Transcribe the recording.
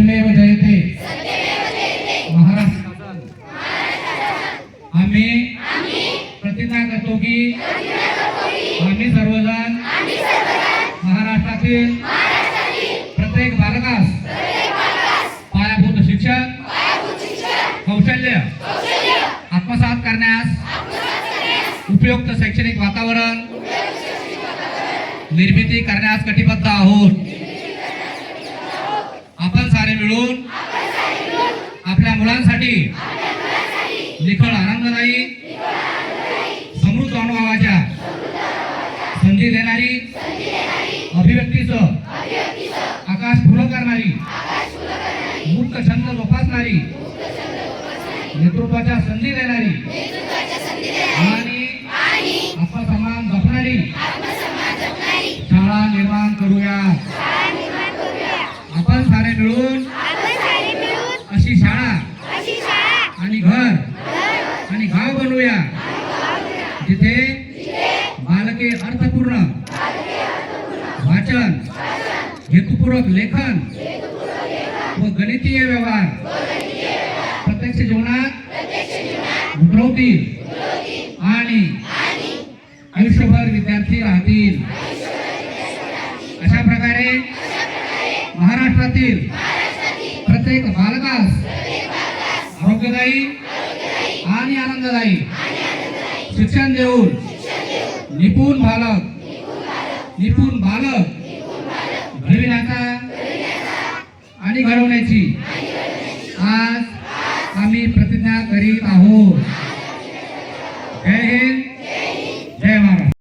सत्यमेव जयते आम्ही प्रतिज्ञा करतो की आम्ही सर्वजण महाराष्ट्रातील प्रत्येक बालकास पायाभूत शिक्षण कौशल्य आत्मसात करण्यास उपयुक्त शैक्षणिक वातावरण निर्मिती करण्यास कटिबद्ध आहोत. मिळून आपल्या मुलांसाठी निखळ आनंददायी समृद्ध अनुभवाच्या संधी देणारी अभिव्यक्तीचं आकाश फुलं करणारी मुक्त छंद जोपासणारी नेतृत्वाच्या संधी देणारी आणि आत्मसन्मान जपणारी शाळा निर्माण करूया. मिळून अशी शाळा आणि घर आणि गाव बनवूया. जिथे बालके अर्थपूर्ण वाचन हेतुपूर्वक लेखन व गणितीय व्यवहार. प्रत्यक्ष जीवनात उतरवतील आणि आयुष्यभर विद्यार्थी राहतील अशा प्रकारे महाराष्ट्रातील प्रत्येक बालकास आरोग्यदायी आणि आनंददायी शिक्षण देऊन निपुण बालक निपुण बालक घडविण्याचा आणि घडवण्याची आज आम्ही प्रतिज्ञा करीत आहोत. जय हिंद.